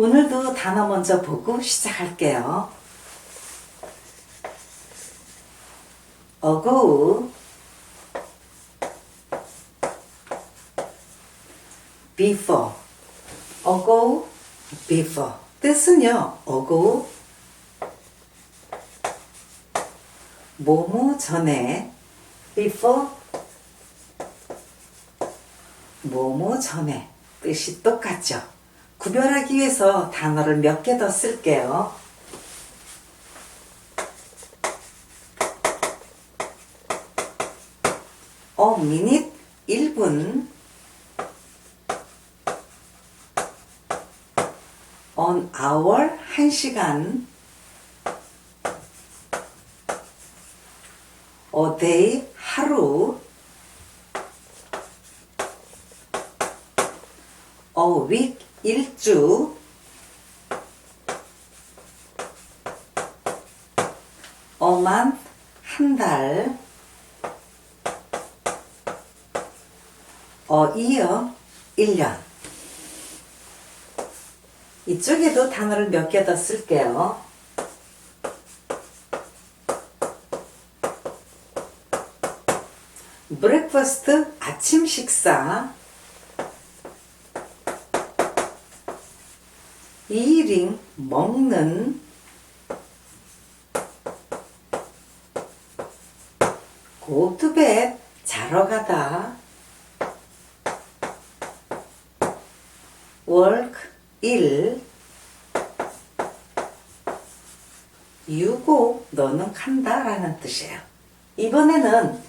오늘도 단어 먼저 보고 시작할게요. ago, before, ago, before. 뜻은요, ago, 뭐뭐 전에, before, 뭐뭐 전에. 뜻이 똑같죠? 구별하기 위해서 단어를 몇 개 더 쓸게요. 어, 미닛 1분. on hour 1시간. a day 하루. a week 일주. a month 한 달. 어, 이어 1년. 이쪽에도 단어를 몇 개 더 쓸게요. 브렉퍼스트 아침 식사. 이링 먹는. 고투벳 자러 가다. work 일 유고 너는 간다 라는 뜻이에요. 이번에는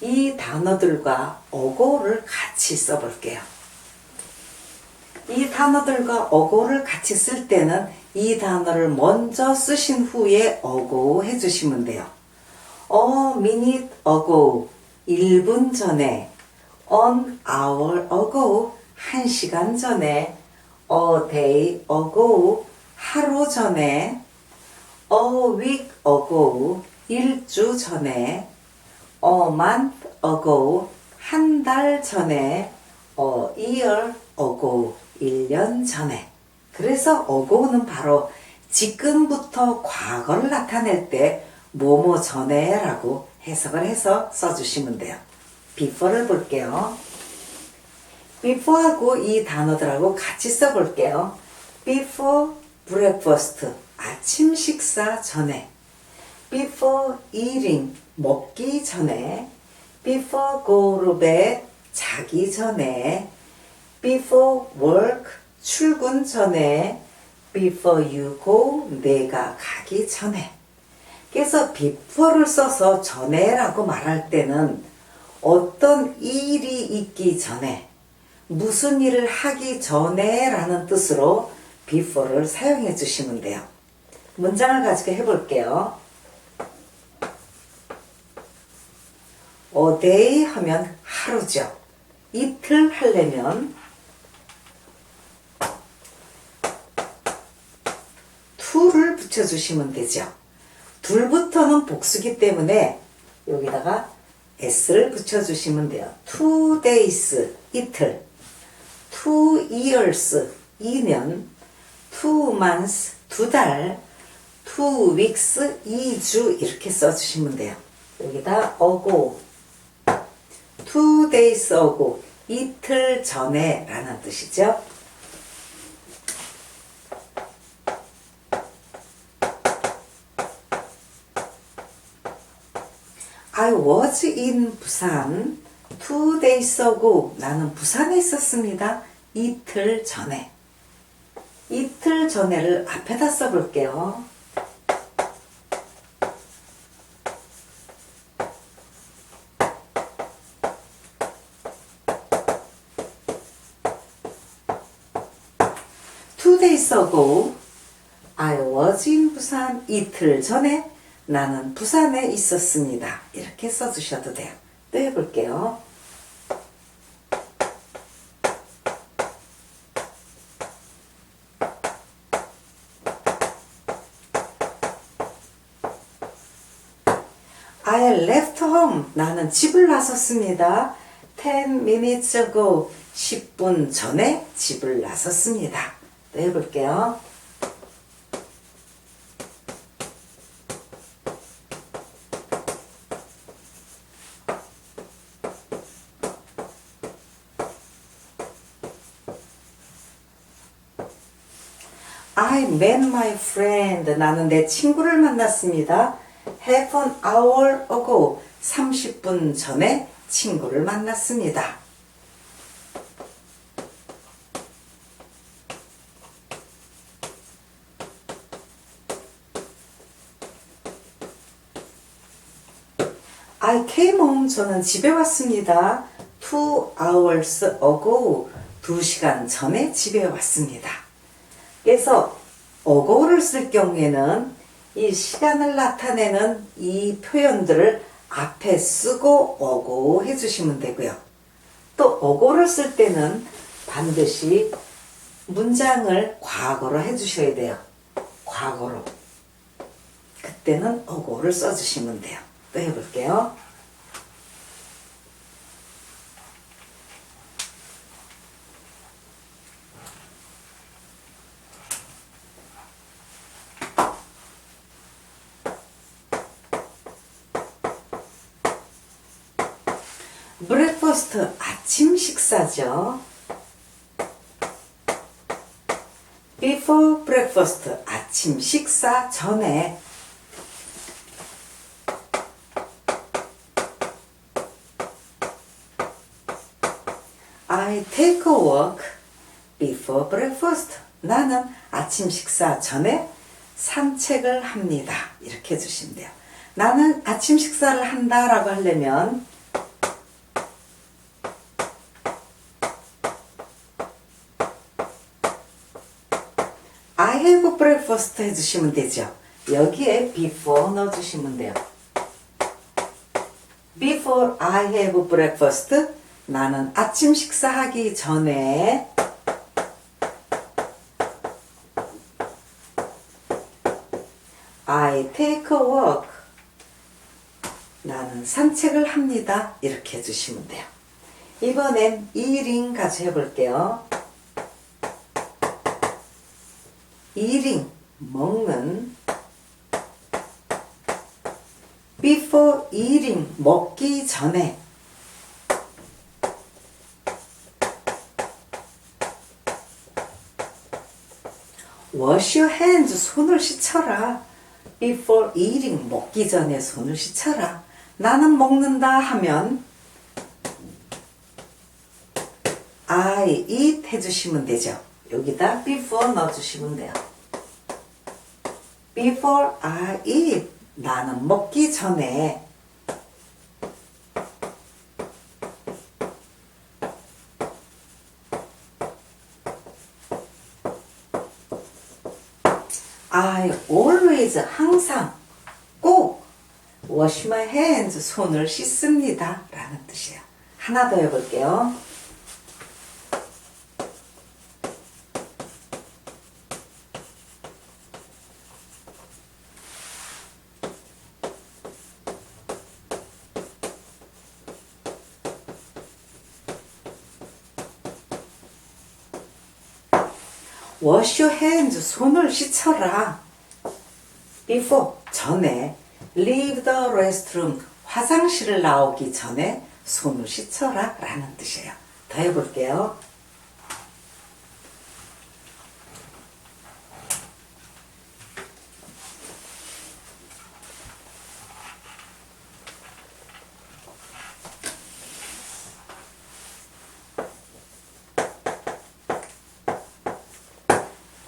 이 단어들과 어고를 같이 써볼게요. 이 단어들과 어고를 같이 쓸 때는 이 단어를 먼저 쓰신 후에 어고 해주시면 돼요. A minute ago, 1분 전에, an hour ago, 1시간 전에, a day ago, 하루 전에, a week ago, 일주 전에, a month ago, 한 달 전에, a year ago, 1년 전에. 그래서 ago는 바로 지금부터 과거를 나타낼 때 뭐뭐 전에 라고 해석을 해서 써주시면 돼요. before를 볼게요. before하고 이 단어들하고 같이 써볼게요. before breakfast, 아침 식사 전에. before eating, 먹기 전에. before go to bed, 자기 전에. Before work, 출근 전에. before you go, 내가 가기 전에. 그래서 before를 써서 전에라고 말할 때는 어떤 일이 있기 전에 무슨 일을 하기 전에 라는 뜻으로 before를 사용해 주시면 돼요. 문장을 가지고 해볼게요. a day 하면 하루죠. 이틀 하려면 to를 붙여주시면 되죠. 둘부터는 복수기 때문에 여기다가 s를 붙여주시면 돼요. two days, 이틀. two years, 2년. two months, 두 달. two weeks, 2주 이렇게 써주시면 돼요. 여기다 ago, two days ago, 이틀 전에 라는 뜻이죠. I was in 부산 two days ago. 나는 부산에 있었습니다. 이틀 전에. 이틀 전에를 앞에다 써볼게요. Two days ago, I was in 부산 이틀 전에 나는 부산에 있었습니다. 이렇게 써주셔도 돼요. 또 해볼게요. I left home. 나는 집을 나섰습니다. 10 minutes ago. 10분 전에 집을 나섰습니다. 또 해볼게요. I met my friend. 나는 내 친구를 만났습니다. Half an hour ago. 30분 전에 친구를 만났습니다. I came home. 저는 집에 왔습니다. Two hours ago. 2시간 전에 집에 왔습니다. 그래서 어고를 쓸 경우에는 이 시간을 나타내는 이 표현들을 앞에 쓰고 어고 해주시면 되고요. 또 어고를 쓸 때는 반드시 문장을 과거로 해주셔야 돼요. 과거로. 그때는 어고를 써주시면 돼요. 또 해볼게요. 브렉퍼스트 아침 식사죠. before breakfast 아침 식사 전에 I take a walk before breakfast. 나는 아침 식사 전에 산책을 합니다. 이렇게 해주시면 돼요. 나는 아침 식사를 한다 라고 하려면 I have breakfast 해주시면 되죠. 여기에 before 넣어주시면 돼요. Before I have breakfast, 나는 아침 식사하기 전에 I take a walk. 나는 산책을 합니다. 이렇게 해주시면 돼요. 이번엔 eating 같이 해볼게요. Eating 먹는 before eating 먹기 전에 wash your hands 손을 씻어라 before eating 먹기 전에 손을 씻어라 나는 먹는다 하면 I eat 해주시면 되죠 여기다 before 넣어주시면 돼요 before I eat 나는 먹기 전에. I always 항상 꼭 wash my hands 손을 씻습니다. 라는 뜻이에요. 하나 더 해볼게요 wash your hands 손을 씻어라 before 전에 leave the restroom 화장실을 나오기 전에 손을 씻어라 라는 뜻이에요 더 해볼게요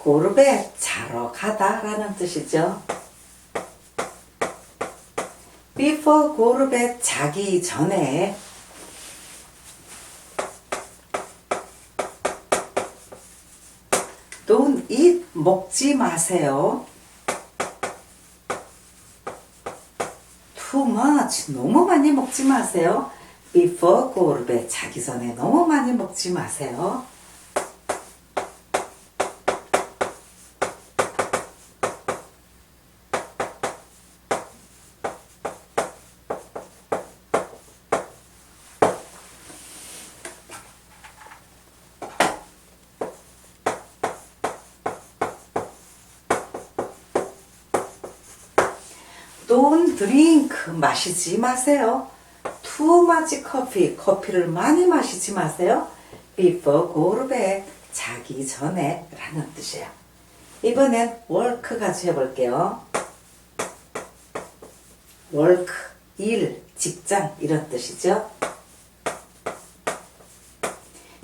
고르베 자러 가다라는 뜻이죠. before 고르베 자기 전에 don't eat 먹지 마세요. too much 너무 많이 먹지 마세요. before 고르베 자기 전에 너무 많이 먹지 마세요. Don't drink 마시지 마세요. Too much coffee 커피를 많이 마시지 마세요. Before go to bed 자기 전에 라는 뜻이에요. 이번엔 work 가지고 해볼게요. work 일 직장 이런 뜻이죠.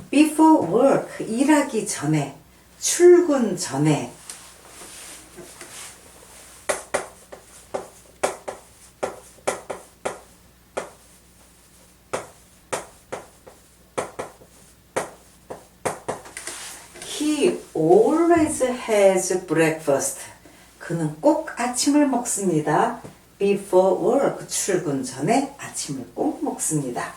Before work 일하기 전에 출근 전에 He always has breakfast. 그는 꼭 아침을 먹습니다. Before work 출근 전에 아침을 꼭 먹습니다.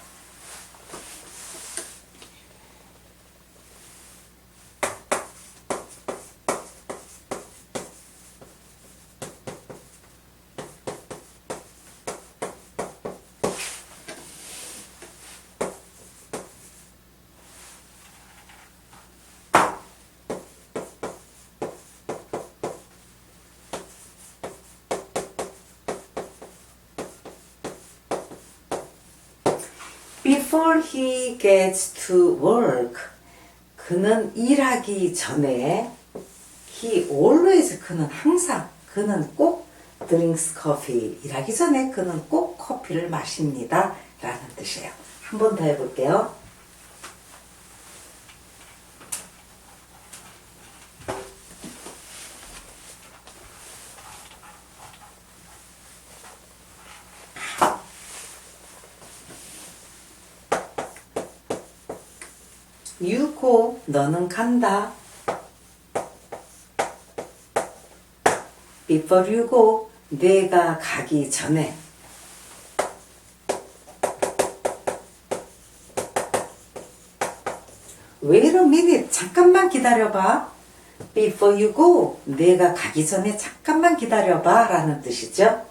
Before he gets to work, 그는 일하기 전에 he always 그는 항상 그는 꼭 drinks coffee 일하기 전에 그는 꼭 커피를 마십니다 라는 뜻이에요. 한 번 더 해볼게요. You go, 너는 간다. Before you go, 내가 가기 전에. Wait a minute, 잠깐만 기다려봐. Before you go, 내가 가기 전에 잠깐만 기다려봐. 라는 뜻이죠.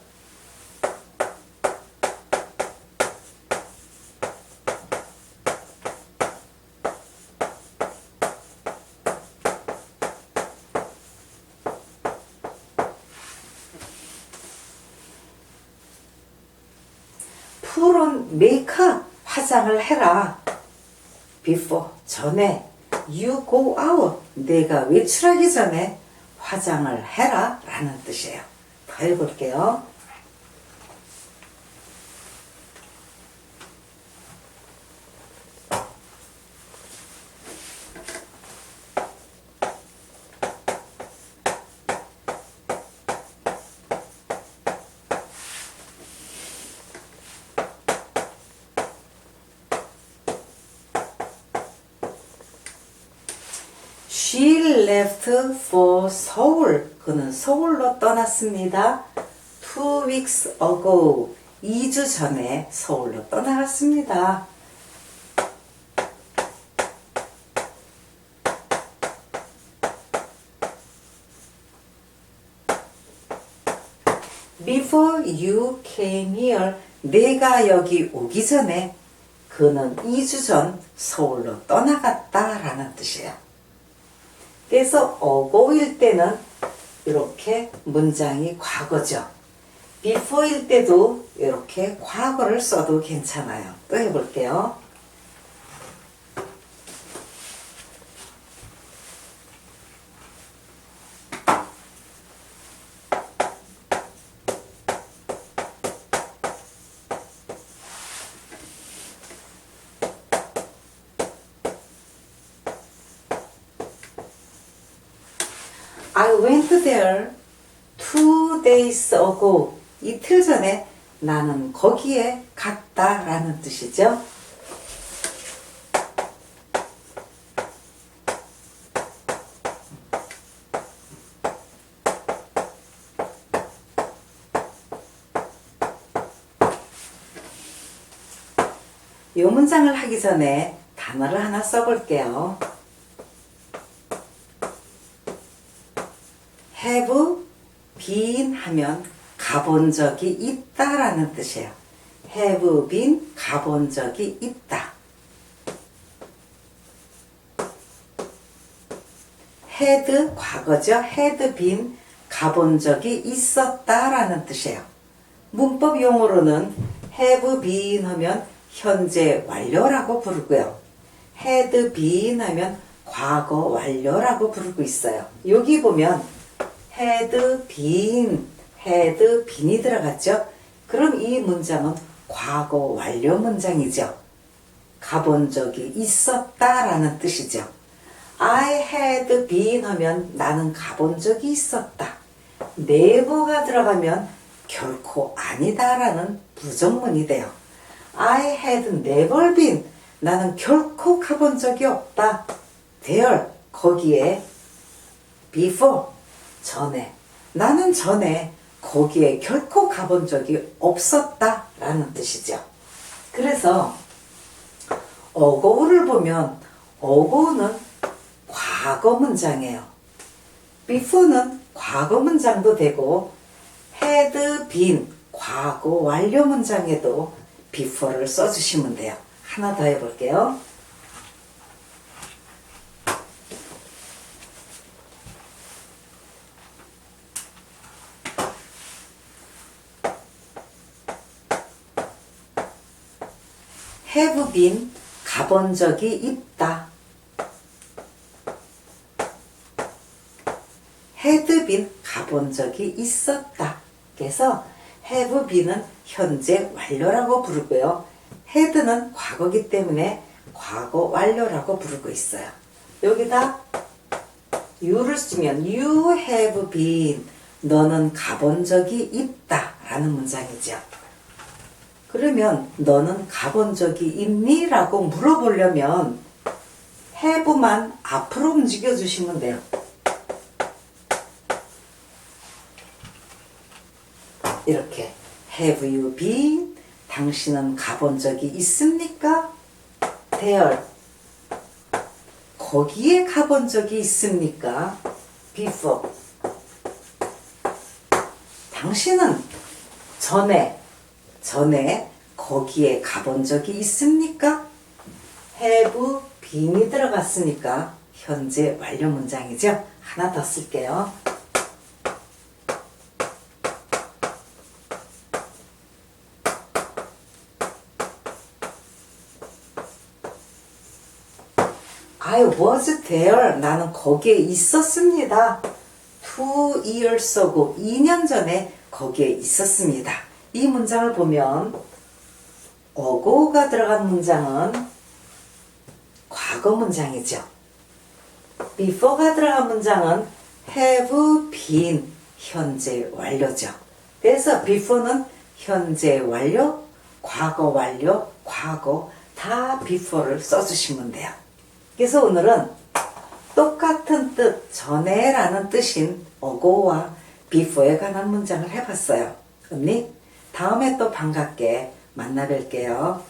푸른 메이크업 화장을 해라. before 전에 you go out 내가 외출하기 전에 화장을 해라 라는 뜻이에요. 더 해볼게요. For Seoul. 그는 서울로 떠났습니다. Two weeks ago. 2주 전에 서울로 떠나갔습니다. Before you came here, 내가 여기 오기 전에 그는 2주 전 서울로 떠나갔다라는 뜻이에요. 그래서 어고일 때는 이렇게 문장이 과거죠. before일 때도 이렇게 과거를 써도 괜찮아요. 또 해볼게요. I went there two days ago. 이틀 전에 나는 거기에 갔다 라는 뜻이죠. 이 문장을 하기 전에 단어를 하나 써볼게요. have 하면 가본 적이 있다라는 뜻이에요. have been 가본 적이 있다. had 과거죠. had been 가본 적이 있었다라는 뜻이에요. 문법 용어로는 have been 하면 현재 완료라고 부르고요. had been 하면 과거 완료라고 부르고 있어요. 여기 보면 had been, had been이 들어갔죠? 그럼 이 문장은 과거 완료 문장이죠. 가본 적이 있었다라는 뜻이죠. I had been 하면 나는 가본 적이 있었다. never가 들어가면 결코 아니다라는 부정문이 돼요. I had never been 나는 결코 가본 적이 없다. there 거기에 before 전에 나는 전에 거기에 결코 가본 적이 없었다라는 뜻이죠. 그래서 어고우를 보면 어고우는 과거 문장이에요. before는 과거 문장도 되고 had been 과거 완료 문장에도 before를 써주시면 돼요. 하나 더 해볼게요. Have been 가본 적이 있다. had been 가본 적이 있었다. 그래서 have been은 현재 완료라고 부르고요. had는 과거기 때문에 과거 완료라고 부르고 있어요. 여기다 you를 쓰면 you have been 너는 가본 적이 있다 라는 문장이죠. 그러면 너는 가본 적이 있니? 라고 물어보려면 have만 앞으로 움직여 주시면 돼요. 이렇게 have you been? 당신은 가본 적이 있습니까? there 거기에 가본 적이 있습니까? before 당신은 전에 전에 거기에 가본 적이 있습니까? have been이 들어갔으니까 현재 완료 문장이죠. 하나 더 쓸게요. I was there. 나는 거기에 있었습니다. Two years ago. 2년 전에 거기에 있었습니다. 이 문장을 보면 어고가 들어간 문장은 과거 문장이죠. before가 들어간 문장은 have been 현재 완료죠. 그래서 before는 현재 완료, 과거 완료, 과거 다 before를 써주시면 돼요. 그래서 오늘은 똑같은 뜻, 전에라는 뜻인 어고와 before에 관한 문장을 해봤어요. 언니, 다음에 또 반갑게 만나 뵐게요.